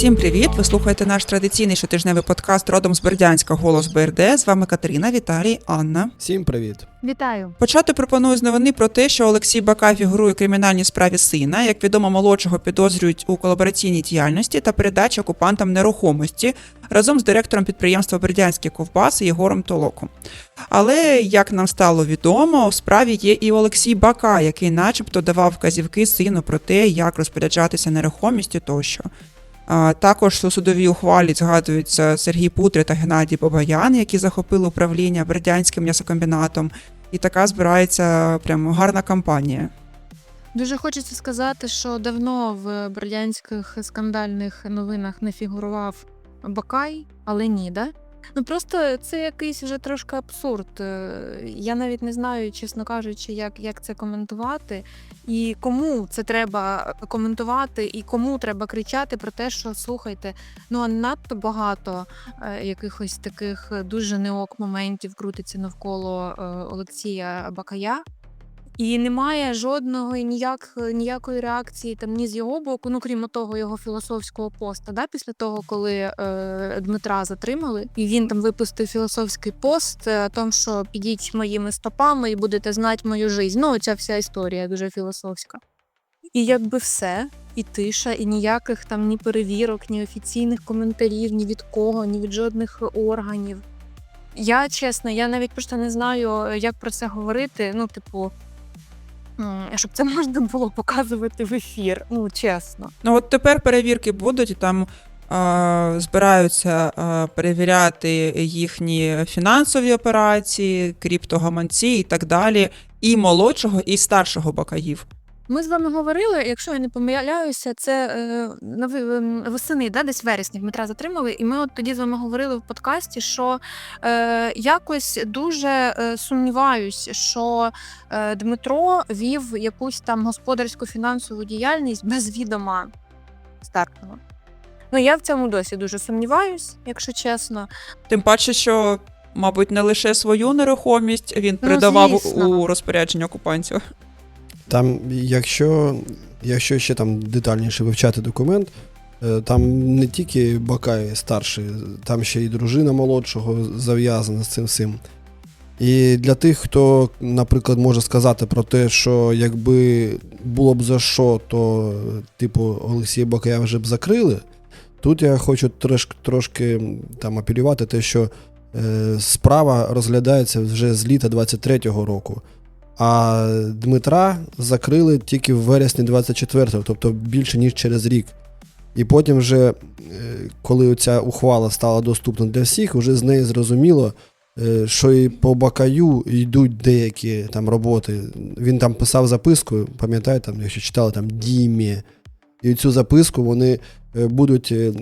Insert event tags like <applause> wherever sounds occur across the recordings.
Всім привіт! Ви слухаєте наш традиційний щотижневий подкаст родом з Бердянська Голос БРД. З вами Катерина, Віталій, Анна. Всім привіт. Вітаю. Почати пропоную з новини про те, що Олексій Бака фігурує у кримінальній справі сина. Як відомо, молодшого підозрюють у колабораційній діяльності та передачі окупантам нерухомості разом з директором підприємства Бердянські ковбаси Єгором Толоком. Але як нам стало відомо, у справі є і Олексій Бака, який, начебто, давав вказівки сину про те, як розпоряджатися нерухомістю тощо. Також у судовій ухвалі згадуються Сергій Путри та Геннадій Бабаян, які захопили управління Бердянським м'ясокомбінатом. І така збирається прямо гарна кампанія. Дуже хочеться сказати, що давно в бердянських скандальних новинах не фігурував Бакай, але ні, да? Ну просто це якийсь вже трошки абсурд. Е, Я навіть не знаю, чесно кажучи, як, як це коментувати, і кому це треба коментувати, і кому треба кричати про те, що слухайте, ну а надто багато е, якихось таких дуже неок моментів крутиться навколо е, Олексія Бакая. І немає жодного ніяк, ніякої реакції там ні з його боку, ну крім того, його філософського поста. Да, після того, коли е, Дмитра затримали, і він там випустив філософський пост е, о тому, що підіть моїми стопами і будете знати мою життя. Ну, ця вся історія дуже філософська. І якби все, і тиша, і ніяких там ні перевірок, ні офіційних коментарів, ні від кого, ні від жодних органів. Я чесно, я навіть просто не знаю, як про це говорити. Ну, типу, щоб це <laughs> можна було показувати в ефір. Ну, чесно. Ну от тепер перевірки будуть, там збираються перевіряти їхні фінансові операції, криптогаманці і так далі, і молодшого, і старшого бакаїв. Ми з вами говорили, якщо я не помиляюся, це е, восени, да, десь вересні Дмитра затримали, і ми от тоді з вами говорили в подкасті, що е, якось дуже е, сумніваюсь, що е, Дмитро вів якусь там господарську фінансову діяльність без відома старшого. Ну, я в цьому досі дуже сумніваюсь, якщо чесно. Тим паче, що, мабуть, не лише свою нерухомість він передавав звісно. у розпорядження окупантів. Там, якщо, якщо ще там детальніше вивчати документ, е, там не тільки Бакай старший, там ще й дружина молодшого зав'язана з цим всім. І для тих, хто, наприклад, може сказати про те, що якби було б за що, то типу Олексія Бакая вже б закрили. Тут я хочу трошки, трошки там апелювати те, що е, справа розглядається вже з літа 23-го року. А Дмитра закрили тільки в вересні 24-го, тобто більше ніж через рік. І потім, вже, е, коли ця ухвала стала доступна для всіх, вже з неї зрозуміло, е, що і по Бакаю йдуть деякі там роботи. Він там писав записку, пам'ятаєте, якщо читали там Дімі. І цю записку вони е, будуть е,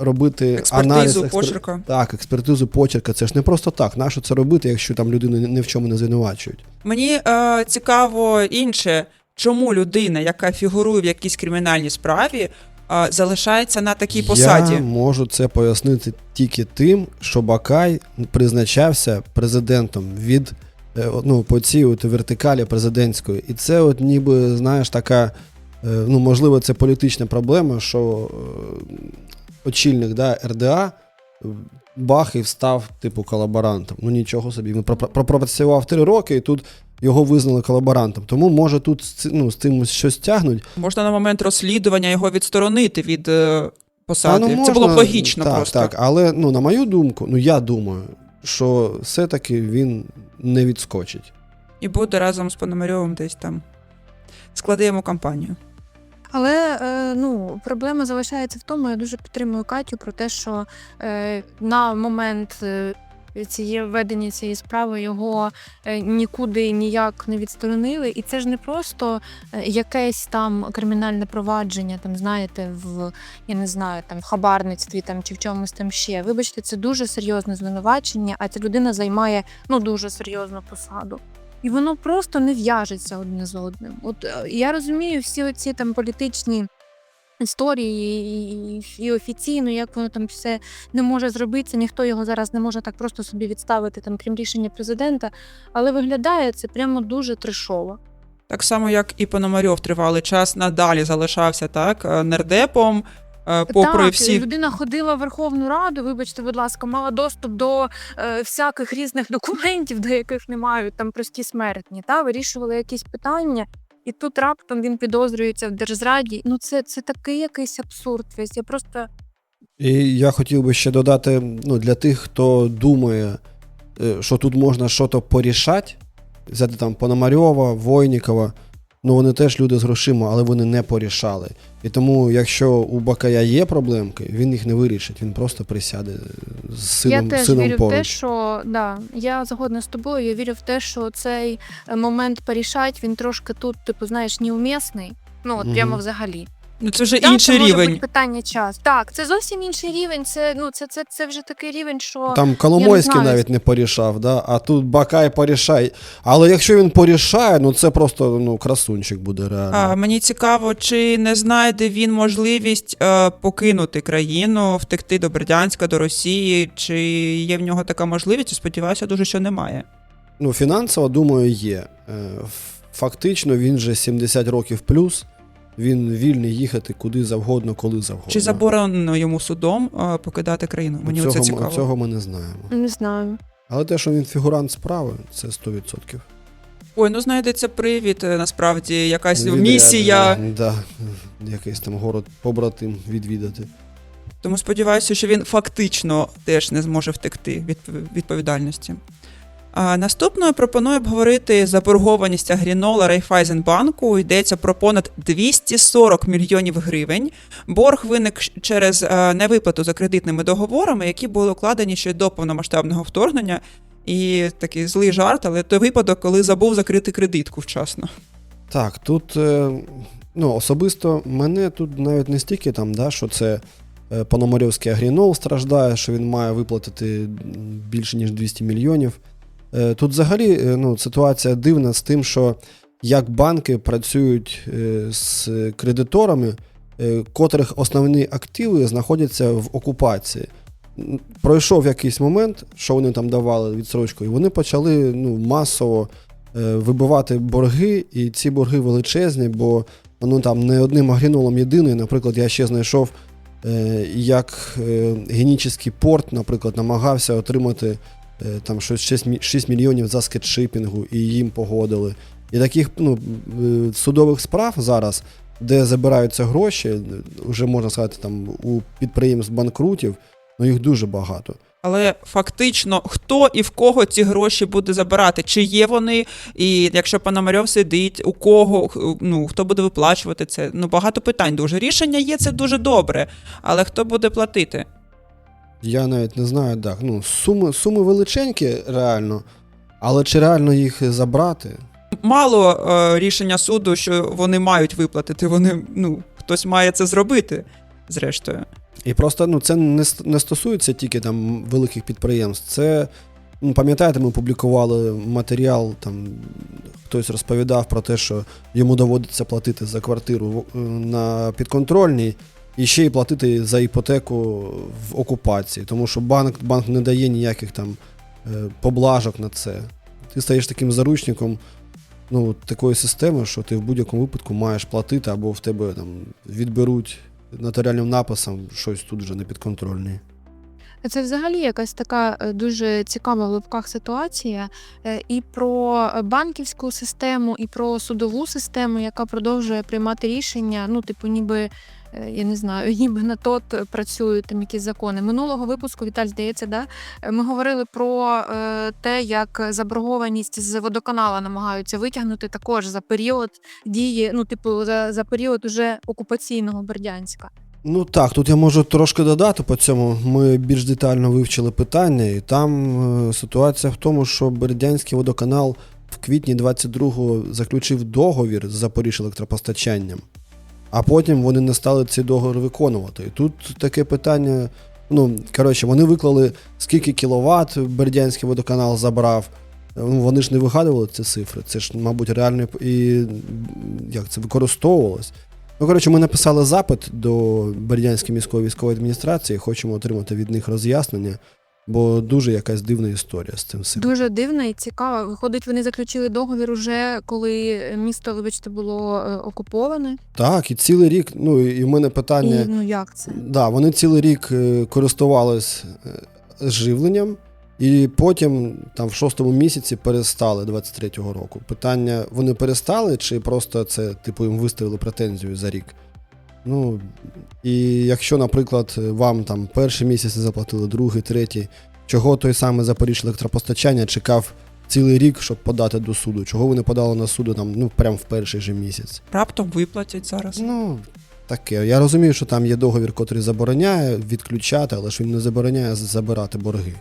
робити Експертизу аналіз експер- почерка. Так, експертизу почерка. Це ж не просто так. Нащо це робити, якщо там людину ні- в чому не звинувачують? Мені е, цікаво інше, чому людина, яка фігурує в якійсь кримінальній справі, е, залишається на такій посаді. Я можу це пояснити тільки тим, що Бакай призначався президентом від е, ну, по цій от вертикалі президентської. І це, от ніби, знаєш, така, ну, можливо, це політична проблема, що е, очільник да, РДА е, бах і став, типу, колаборантом. Ну нічого собі. Він пропрацював три роки, і тут його визнали колаборантом. Тому може тут ну, з тим щось тягнуть. Можна на момент розслідування його відсторонити від е, посади. Та, ну, Це було б логічно так, просто. Так, але ну, на мою думку, ну я думаю, що все-таки він не відскочить. І буде разом з Пономарьовим десь там. Складаємо кампанію. Але е, ну, проблема залишається в тому, я дуже підтримую Катю про те, що е, на момент е, цієї введення цієї справи його нікуди ніяк не відсторонили. І це ж не просто якесь там кримінальне провадження, там знаєте, в я не знаю, там в хабарництві там чи в чомусь там ще. Вибачте, це дуже серйозне звинувачення, а ця людина займає ну дуже серйозну посаду. І воно просто не в'яжеться одне з одним. От е, я розумію всі оці там політичні історії і, і, і офіційно, як воно там все не може зробитися, ніхто його зараз не може так просто собі відставити, там, крім рішення президента. Але виглядає це прямо дуже трешово. Так само, як і Пономарьов тривалий час надалі залишався так е, нардепом. Е, попри так, всі людина ходила в Верховну Раду, вибачте, будь ласка, мала доступ до е, всяких різних <laughs> документів, до яких не мають там прості смертні, та вирішували якісь питання. І тут раптом він підозрюється в держзраді. Ну це, це такий якийсь абсурд. Весь. Я просто І я хотів би ще додати: ну, для тих, хто думає, е, що тут можна щось порішати, взяти там Пономарьова, Войнікова, ну вони теж люди з грошима, але вони не порішали. І тому, якщо у Бакая є проблемки, він їх не вирішить, він просто присяде з сином, я теж сином вірю поруч. в те, що да, я згодна з тобою. Я вірю в те, що цей е, момент порішать, він трошки тут, типу, знаєш, неумісний. Ну, от Мгм. прямо взагалі. Ну це вже Так, інший це може рівень. бути питання час. Так, це зовсім інший рівень. Це ну це, це, це вже такий рівень, що Там Коломойський знаю. навіть не порішав, да? а тут Бакай порішай. Але якщо він порішає, ну це просто ну, красунчик буде реально. А, мені цікаво, чи не знайде він можливість е, покинути країну, втекти до Бердянська, до Росії, чи є в нього така можливість? Сподіваюся, дуже що немає. Ну, фінансово, думаю, є. Е, ф- Фактично, він вже 70 років плюс. Він вільний їхати куди завгодно, коли завгодно. Чи заборонено йому судом е, покидати країну? Мені цього, це цікаво. цього ми не знаємо. не знаю. Але те, що він фігурант справи, це 100%. Ой, ну знайдеться привід, е, насправді, якась Відряд, місія. Да, да, якийсь там город побратим відвідати. Тому сподіваюся, що він фактично теж не зможе втекти від відповідальності. Наступною пропоную обговорити заборгованість Агрінола Райфайзенбанку. Йдеться про понад 240 мільйонів гривень. Борг виник через е, невиплату за кредитними договорами, які були укладені ще до повномасштабного вторгнення. І такий злий жарт, але той випадок, коли забув закрити кредитку вчасно. Так, тут е, ну, особисто мене тут навіть не стільки там, да, що це е, Пономарьовський агрінол страждає, що він має виплатити більше ніж 200 мільйонів. Е, Тут взагалі е, ну, ситуація дивна з тим, що як банки працюють е, з кредиторами, котрих основні активи знаходяться в окупації. Пройшов якийсь момент, що вони там давали відсрочку, і вони почали ну, масово вибивати борги, і ці борги величезні, бо ну, там не одним агрінолом єдиний. Наприклад, я ще знайшов, як генічний порт, наприклад, намагався отримати там щось 6, 6 мільйонів за скетшипінгу, і їм погодили. І таких ну, е, судових справ зараз, де забираються гроші, вже можна сказати, там у підприємств банкрутів, ну їх дуже багато. Але фактично, хто і в кого ці гроші буде забирати? Чи є вони? І якщо Пономарьов сидить, у кого ну хто буде виплачувати це? Ну багато питань дуже. Рішення є це дуже добре. Але хто буде платити? Я навіть не знаю, так. Ну, суми, суми величенькі, реально, але чи реально їх забрати? Мало е, рішення суду, що вони мають виплатити. Вони ну хтось має це зробити. Зрештою, І просто ну, це не, не стосується тільки там великих підприємств. Це, ну, пам'ятаєте, ми публікували матеріал, там хтось розповідав про те, що йому доводиться платити за квартиру е, на підконтрольній і ще й платити за іпотеку в окупації, тому що банк, банк не дає ніяких там е, поблажок на це. Ти стаєш таким заручником ну, такої системи, що ти в будь-якому випадку маєш платити, або в тебе там відберуть нотаріальним написом щось тут вже не підконтрольне. Це взагалі якась така е, дуже цікава в лапках ситуація е, і про банківську систему, і про судову систему, яка продовжує приймати рішення. Ну, типу, ніби я не знаю, <laughs> ніби на тот працюють там якісь закони. Минулого випуску Віталь здається, да е, ми говорили про е, те, як заборгованість з водоканала намагаються витягнути також за період дії, ну типу, за, за період уже окупаційного Бердянська. Ну так, тут я можу трошки додати по цьому. Ми більш детально вивчили питання, і там е, ситуація в тому, що Бердянський водоканал в квітні 22-го заключив договір з Запоріж електропостачанням, а потім вони не стали цей договір виконувати. І тут таке питання. Ну, коротше, вони виклали, скільки кіловат Бердянський водоканал забрав. Ну, вони ж не вигадували ці цифри. Це ж, мабуть, реально і як це використовувалось. Ну, коротше, ми написали запит до Бердянської міської військової адміністрації, хочемо отримати від них роз'яснення. Бо дуже якась дивна історія з цим всім. Дуже дивно і цікаво. Виходить, вони заключили договір уже, коли місто, вибачте, було е, окуповане. Так, і цілий рік, ну і в мене питання. І ну як це? Да, вони цілий рік е, користувались е, живленням, і потім, там, в шостому місяці, перестали 23-го року. Питання: вони перестали, чи просто це, типу, їм виставили претензію за рік? Ну, і якщо, наприклад, вам там перший місяць не заплатили, другий, третій, чого той самий Запоріжжя електропостачання чекав цілий рік, щоб подати до суду? Чого ви не подали на суду там, ну, прямо в перший же місяць? Раптом виплатять зараз. Ну, таке. Я розумію, що там є договір, котрий забороняє відключати, але ж він не забороняє забирати борги.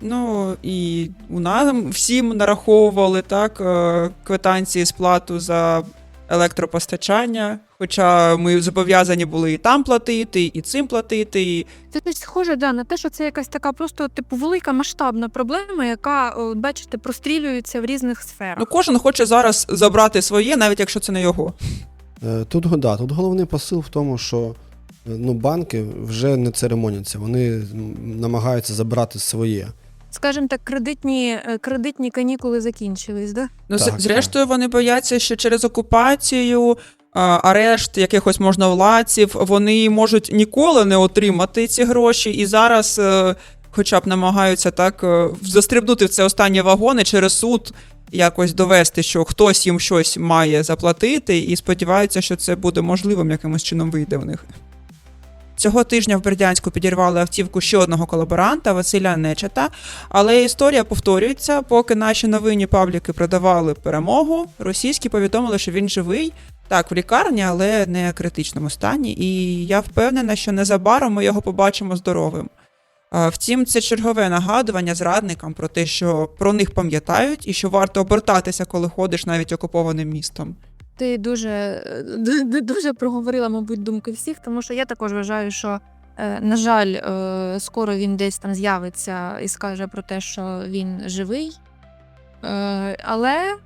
Ну і у нас всім нараховували так е, квитанції сплату за електропостачання. Хоча ми зобов'язані були і там платити, і цим платити. І... Це десь схоже да, на те, що це якась така просто типу велика масштабна проблема, яка, о, бачите, прострілюється в різних сферах. Ну, кожен хоче зараз забрати своє, навіть якщо це не його. Е, Тут, да, тут головний посил в тому, що ну, банки вже не церемоняться, вони намагаються забрати своє. Скажімо так, кредитні, е, кредитні канікули закінчились, да? Ну, Так, зрештою, вони бояться, що через окупацію, арешт якихось можновладців, вони можуть ніколи не отримати ці гроші, і зараз е, хоча б намагаються так е, застрибнути в це останнє вагони через суд. Якось довести, що хтось їм щось має заплатити, і сподіваються, що це буде можливим якимось чином вийде в них. Цього тижня в Бердянську підірвали автівку ще одного колаборанта Василя Нечета. Але історія повторюється, поки наші новинні пабліки продавали перемогу, російські повідомили, що він живий. Так, в лікарні, але не в критичному стані. І я впевнена, що незабаром ми його побачимо здоровим. Втім, це чергове нагадування зрадникам про те, що про них пам'ятають і що варто обертатися, коли ходиш навіть окупованим містом. Ти дуже, е, <laughs> дуже проговорила, мабуть, думки всіх, тому що я також вважаю, що, е, на жаль, е, скоро він десь там з'явиться і скаже про те, що він живий. Але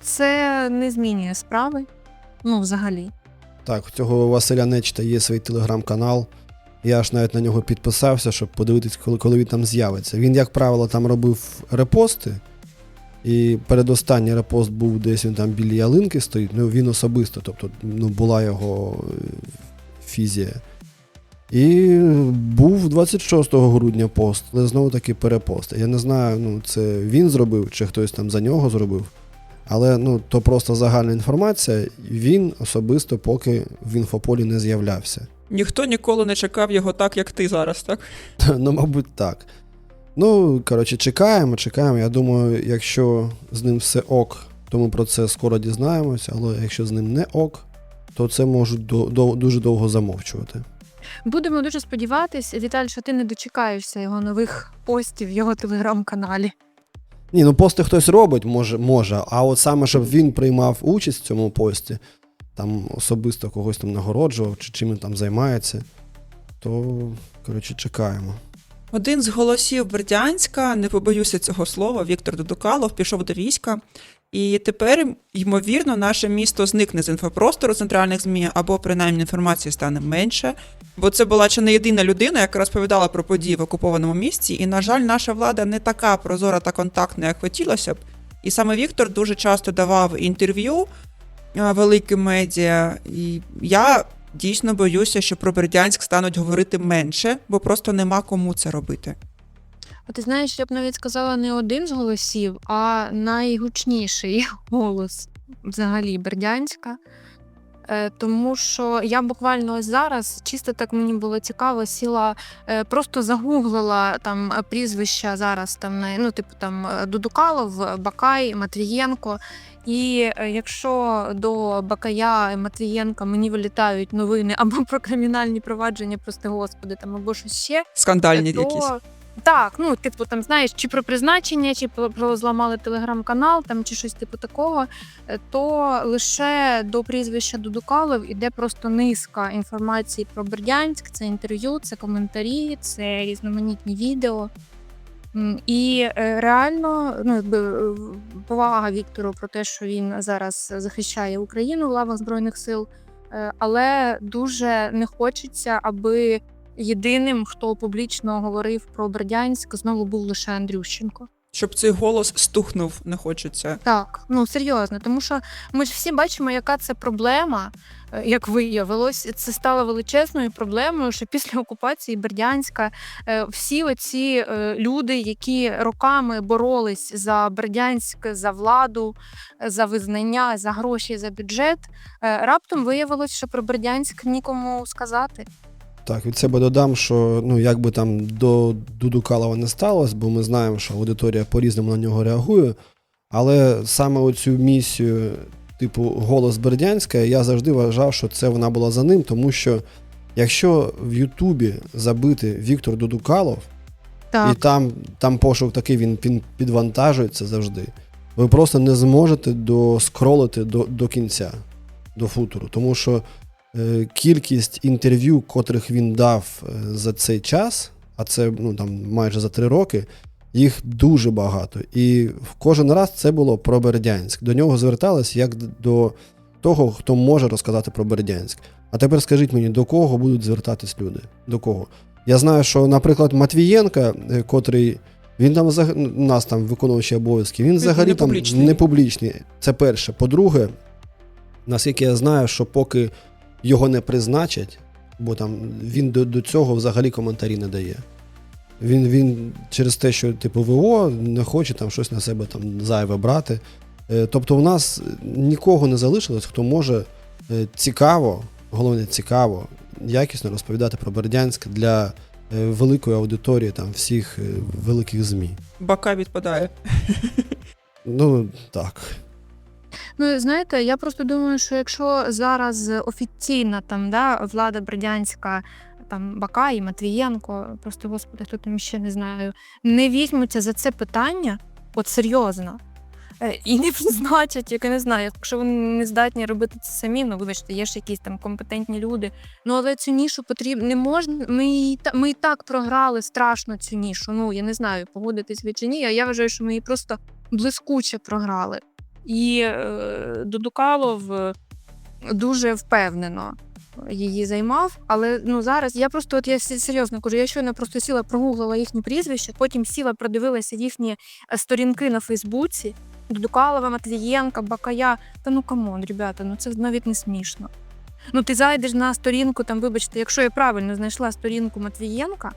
це не змінює справи. Ну, взагалі. Так, у цього Василя Нечта є свій телеграм-канал. Я аж навіть на нього підписався, щоб подивитись, коли, коли він там з'явиться. Він, як правило, там робив репости. І передостанній репост був десь він там біля ялинки стоїть. Ну він особисто, тобто ну, була його е, фізія. І був 26 грудня пост, але знову таки перепост. Я не знаю, ну це він зробив чи хтось там за нього зробив. Але ну, то просто загальна інформація. Він особисто поки в інфополі не з'являвся. Ніхто ніколи не чекав його так, як ти зараз, так? <laughs> Ну, мабуть, так. Ну, коротше, чекаємо, чекаємо. Я думаю, якщо з ним все ок, то ми про це скоро дізнаємося, але якщо з ним не ок, то це можуть до, до, дуже довго замовчувати. Будемо дуже сподіватись, Віталь, що ти не дочекаєшся його нових постів в його телеграм-каналі. Ні, ну пости хтось робить, може, може, а от саме, щоб він приймав участь в цьому пості, там особисто когось там нагороджував чи чим він там займається, то, коротше, чекаємо. Один з голосів Бердянська, не побоюся цього слова, Віктор Дудукалов пішов до війська. І тепер, ймовірно, наше місто зникне з інфопростору центральних ЗМІ, або принаймні інформації стане менше. Бо це була чи не єдина людина, яка розповідала про події в окупованому місті. І, на жаль, наша влада не така прозора та контактна, як хотілося б. І саме Віктор дуже часто давав інтерв'ю великим медіа. І я дійсно боюся, що про Бердянськ стануть говорити менше, бо просто нема кому це робити. А ти знаєш, я б навіть сказала не один з голосів, а найгучніший <laughs> голос взагалі Бердянська. Е, Тому що я буквально ось зараз, чисто так мені було цікаво, сіла, е, просто загуглила там прізвища зараз там ну, типу там е, Дудукалов, Бакай, Матвієнко. І е, якщо до Бакая і Матвієнка мені вилітають новини або <laughs> про кримінальні провадження, прости господи, там або щось ще, Скандальні то, якісь. Так, ну типу, там знаєш, чи про призначення, чи про, про зламали телеграм-канал, там чи щось типу такого, е, то лише до прізвища Дудукалов іде просто низка інформації про Бердянськ. Це інтерв'ю, це коментарі, це різноманітні відео. І е, реально, ну якби е, повага Віктору про те, що він зараз захищає Україну в лавах збройних сил, е, але дуже не хочеться, аби єдиним, хто публічно говорив про Бердянськ, знову був лише Андрющенко. Щоб цей голос стухнув, не хочеться. Так, ну серйозно, тому що ми ж всі бачимо, яка це проблема. Е, Як виявилось, це стало величезною проблемою, що після окупації Бердянська е, всі оці е, люди, які роками боролись за Бердянськ, за владу, за визнання, за гроші, за бюджет, раптом виявилось, що про Бердянськ нікому сказати. Так, від себе додам, що ну як би там до Дудукалова не сталося, бо ми знаємо, що аудиторія по-різному на нього реагує. Але саме оцю місію, типу Голос Бердянська, я завжди вважав, що це вона була за ним, тому що якщо в Ютубі забити Віктор Дудукалов, і там, там пошук такий він, він підвантажується завжди. Ви просто не зможете доскролити до, до кінця, до футуру. Тому що кількість інтерв'ю, котрих він дав е, за цей час, а це ну, там, майже за три роки, їх дуже багато. І в кожен раз це було про Бердянськ. До нього звертались як до того, хто може розказати про Бердянськ. А тепер скажіть мені, до кого будуть звертатись люди? До кого? Я знаю, що, наприклад, Матвієнка, е, котрий він там у нас там виконуючий обов'язки, він взагалі не там не публічний. Це перше. По-друге, наскільки я знаю, що поки його не призначать, бо там він до, до цього взагалі коментарі не дає. Він, він через те, що типу ВО не хоче там щось на себе там зайве брати. Е, Тобто, у нас нікого не залишилось, хто може е, цікаво, головне цікаво, якісно розповідати про Бердянськ для е, великої аудиторії там всіх великих ЗМІ. Бака відпадає. Ну так. Ну, знаєте, я просто думаю, що якщо зараз офіційна там да, влада Бердянська, там Бакай, Матвієнко, просто господи, хто там ще не знаю, не візьмуться за це питання, от серйозно. е, І не <laughs> призначать, як я не знаю, якщо вони не здатні робити це самі, ну вибачте, є ж якісь там компетентні люди. Ну але цю нішу потрібно не можна. Ми ми і так програли страшно цю нішу. Ну я не знаю, погодитись ви чи ні. А я вважаю, що ми її просто блискуче програли. І е, Дудукалов е, дуже впевнено її займав. Але ну зараз я просто от я серйозно кажу, я щойно просто сіла, прогуглила їхні прізвища, потім сіла, продивилася їхні е, сторінки на Фейсбуці. Дудукалова, Матвієнка, Бакая. Та ну камон, ребята, ну це навіть не смішно. Ну, ти зайдеш на сторінку, там, вибачте, якщо я правильно знайшла сторінку Матвієнка,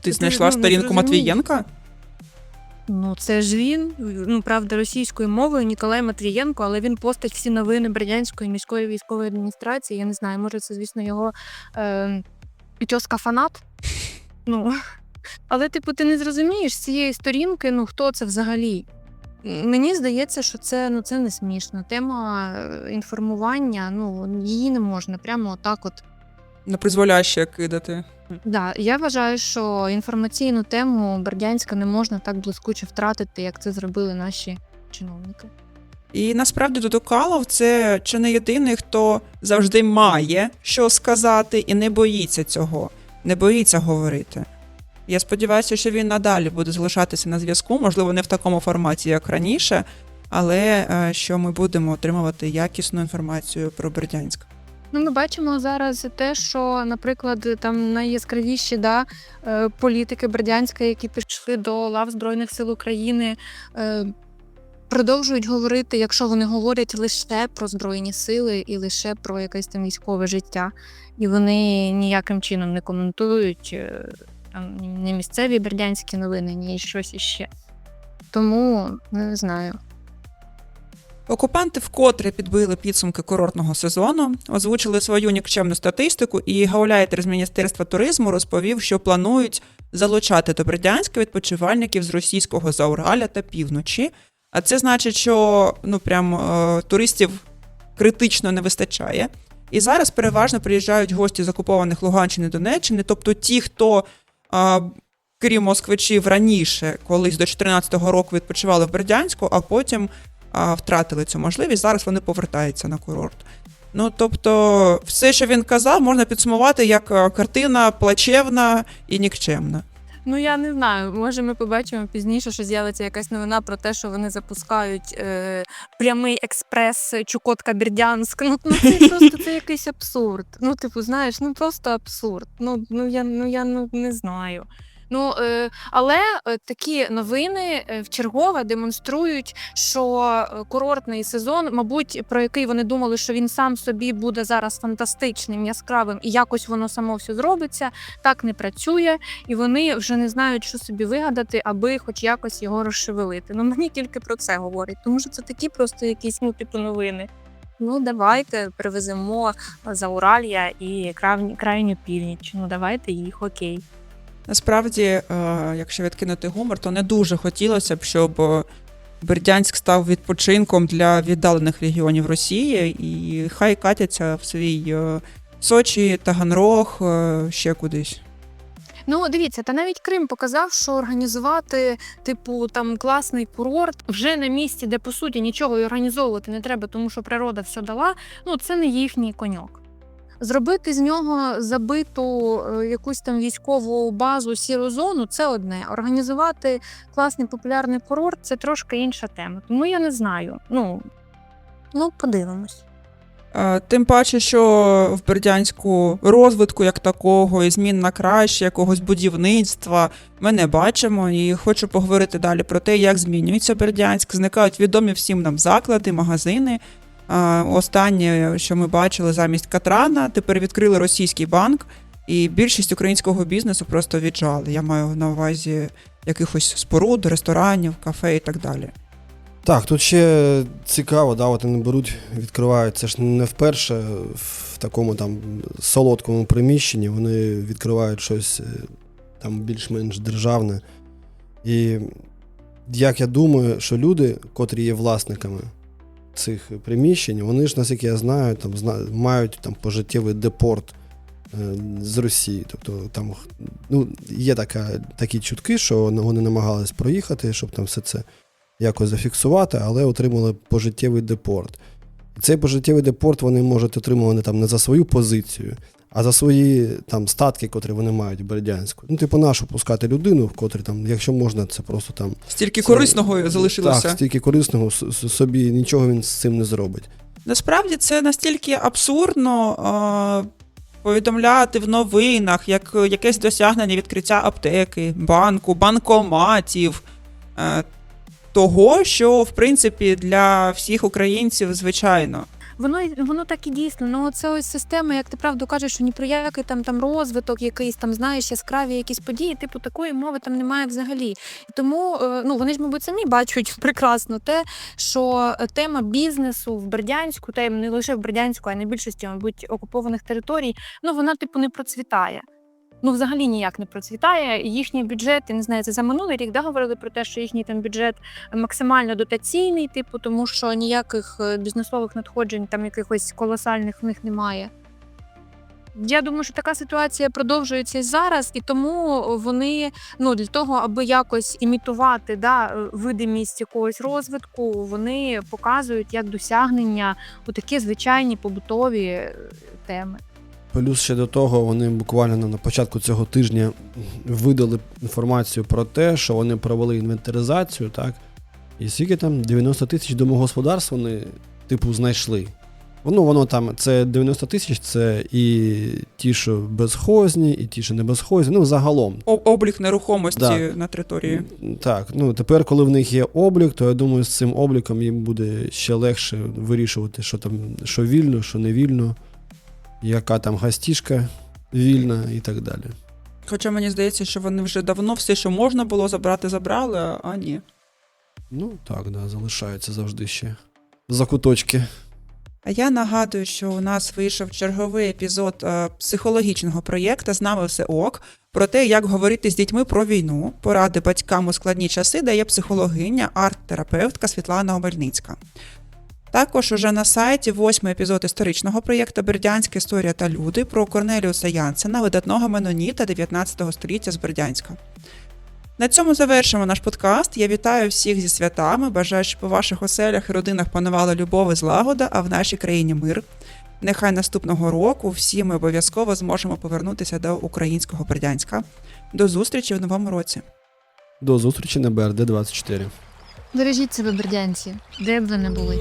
Ти Ти, знайшла ну, сторінку. Матвієнка? Ну, це ж він, ну правда, російською мовою Ніколай Матвієнко, але він постить всі новини Бердянської міської військової адміністрації. Я не знаю, може, це, звісно, його е, тьоска фанат. Ну, але, типу, ти не зрозумієш з цієї сторінки, ну хто це взагалі. Мені здається, що це, ну, це не смішно. Тема е, інформування, ну, її не можна прямо отак от На призволяще кидати. Да, я вважаю, що інформаційну тему Бердянська не можна так блискуче втратити, як це зробили наші чиновники. І насправді Дудукалов це чи не єдиний, хто завжди має що сказати і не боїться цього, не боїться говорити. Я сподіваюся, що він надалі буде залишатися на зв'язку, можливо, не в такому форматі, як раніше, але е, що ми будемо отримувати якісну інформацію про Бердянськ. Ну, ми бачимо зараз те, що, наприклад, там найяскравіші да, е, політики Бердянська, які пішли до лав Збройних сил України, е, продовжують говорити, якщо вони говорять лише про збройні сили і лише про якесь там військове життя, і вони ніяким чином не коментують е, там ні місцеві бердянські новини, ні щось іще. Тому не знаю. Окупанти вкотре підбили підсумки курортного сезону, озвучили свою нікчемну статистику, і гауляйтер з міністерства туризму розповів, що планують залучати до Бердянська відпочивальників з російського Заургаля та півночі. А це значить, що ну прям е, туристів критично не вистачає. І зараз переважно приїжджають гості з окупованих Луганщини Донеччини, тобто ті, хто, крім москвичів, раніше, колись до 2014 року відпочивали в Бердянську, а потім втратили цю можливість. Зараз вони повертаються на курорт. Ну тобто, все, що він казав, можна підсумувати як картина плачевна і нікчемна. Ну я не знаю. Може, ми побачимо пізніше, що з'явиться якась новина про те, що вони запускають е, прямий експрес Чукотка Бердянськ. Ну, ну це <laughs> просто це якийсь абсурд. Ну, типу, знаєш, ну просто абсурд. Ну, ну я ну я ну не знаю. Ну е, але е, такі новини е, вчергове демонструють, що курортний сезон, мабуть, про який вони думали, що він сам собі буде зараз фантастичним, яскравим, і якось воно само все зробиться, так не працює, і вони вже не знають, що собі вигадати, аби хоч якось його розшевелити. Ну мені тільки про це говорять, тому що це такі просто якісь ну типу новини. Ну, давайте привеземо за Уралія і крайню північ. Ну давайте їх окей. Насправді, е, якщо відкинути гумор, то не дуже хотілося б, щоб е, Бердянськ став відпочинком для віддалених регіонів Росії, і хай катяться в свій е, Сочі, Таганрог, ще кудись. Ну, дивіться, та навіть Крим показав, що організувати, типу, там класний курорт вже на місці, де по суті нічого і організовувати не треба, тому що природа все дала. Ну, це не їхній коньок. Зробити з нього забиту е, якусь там військову базу, сіру зону це одне. Організувати класний популярний курорт це трошки інша тема. Тому я не знаю. Ну, ну подивимось. Е, Тим паче, що в Бердянську розвитку як такого, і змін на краще, якогось будівництва ми не бачимо. І хочу поговорити далі про те, як змінюється Бердянськ. Зникають відомі всім нам заклади, магазини. Останнє, що ми бачили замість Катрана, тепер відкрили російський банк, і більшість українського бізнесу просто віджали. Я маю на увазі якихось споруд, ресторанів, кафе і так далі. Так, тут ще цікаво, да, от вони беруть, відкривають. Це ж не вперше в такому там солодкому приміщенні. Вони відкривають щось е, там більш-менш державне. І як я думаю, що люди, котрі є власниками цих приміщень, вони ж, наскільки я знаю, там мають там пожиттєвий депорт е, з Росії. Тобто там ну, є така, такі чутки, що вони намагались проїхати, щоб там все це якось зафіксувати, але отримали пожиттєвий депорт. Цей пожиттєвий депорт вони можуть отримувати там не за свою позицію, а за свої там статки, котрі вони мають в Бердянську. Ну, типу, нашу пускати людину, в котрі там, якщо можна, це просто там Стільки Це- корисного залишилося. Так, стільки корисного собі нічого він з цим не зробить. Насправді це настільки абсурдно е, повідомляти в новинах, як якесь досягнення відкриття аптеки, банку, банкоматів. Е, того, що в принципі для всіх українців звичайно. Воно воно так і дійсно. Ну це ось система, як ти правду кажеш, що ні про який там там розвиток, якийсь там знаєш яскраві якісь події, типу такої мови там немає взагалі. Тому е, ну вони ж, мабуть, самі бачать <laughs> прекрасно те, що е, тема бізнесу в Бердянську, та й не лише в Бердянську, а й на більшості, мабуть, окупованих територій, ну вона типу не процвітає. Ну, взагалі ніяк не процвітає. Їхній бюджет, я не знаю, це за минулий рік да, говорили про те, що їхній там бюджет максимально дотаційний, типу, тому що ніяких е, бізнесових надходжень, там якихось колосальних в них немає. Я думаю, що така ситуація продовжується і зараз, і тому вони ну для того, аби якось імітувати да, е, видимість якогось розвитку, вони показують як досягнення у такі звичайні побутові е, теми. Плюс ще до того, вони буквально на початку цього тижня видали інформацію про те, що вони провели інвентаризацію, так? І скільки там 90 тисяч домогосподарств вони, типу, знайшли. Воно, воно там, це 90 тисяч, це і ті, що безхозні, і ті, що не безхозні. Ну, загалом. Облік нерухомості Да. на території. Так, ну тепер, коли в них є облік, то я думаю, з цим обліком їм буде ще легше вирішувати, що там, що вільно, що не вільно, яка там гастішка вільна і так далі. Хоча мені здається, що вони вже давно все, що можна було забрати, забрали, а ні. Ну так, да, залишаються завжди ще закуточки. А я нагадую, що у нас вийшов черговий епізод е, психологічного проєкту з нами все ок про те, як говорити з дітьми про війну, поради батькам у складні часи дає психологиня, арт-терапевтка Світлана Омельницька. Також уже на сайті восьмий епізод історичного проєкту Бердянська історія та люди про Корнеліуса Янсена, видатного меноніта 19 століття з Бердянська. На цьому завершимо наш подкаст. Я вітаю всіх зі святами. Бажаю, щоб у ваших оселях і родинах панувала любов і злагода, а в нашій країні мир. Нехай наступного року всі ми обов'язково зможемо повернутися до українського Бердянська. До зустрічі в новому році. До зустрічі на БРД 24. Бережіть себе, бердянці, де б ви не були.